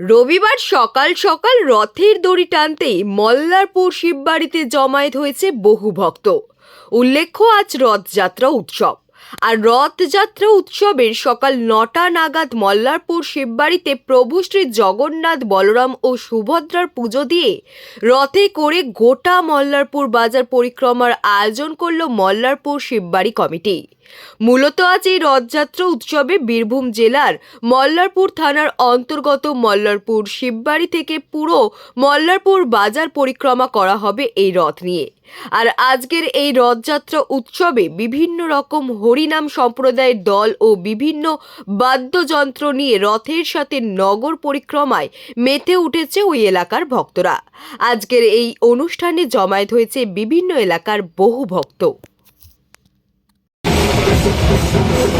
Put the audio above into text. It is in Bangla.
রবিবার সকাল সকাল রথের দড়ি টানতেই মল্লারপুর শিববাড়িতে জমায়েত হয়েছে বহু ভক্ত। উল্লেখ্য, আজ রথযাত্রা উৎসব। আর রথযাত্রা উৎসবের সকাল নটা নাগাদ মল্লারপুর শিববাড়িতে প্রভু শ্রী জগন্নাথ বলরাম ও সুভদ্রার পুজো দিয়ে রথে করে গোটা মল্লারপুর বাজার পরিক্রমার আয়োজন করল মল্লারপুর শিববাড়ি কমিটি। মূলত আজ এই রথযাত্রা উৎসবে বীরভূম জেলার মল্লারপুর থানার অন্তর্গত মল্লারপুর শিববাড়ি থেকে পুরো মল্লারপুর বাজার পরিক্রমা করা হবে এই রথ নিয়ে। আর আজকের এই রথযাত্রা উৎসবে বিভিন্ন রকম হরিনাম সম্প্রদায়ের দল ও বিভিন্ন বাদ্যযন্ত্র নিয়ে রথের সাথে নগর পরিক্রমায় মেতে উঠেছে ওই এলাকার ভক্তরা। আজকের এই অনুষ্ঠানে জমায়েত হয়েছে বিভিন্ন এলাকার বহু ভক্ত। Thank you.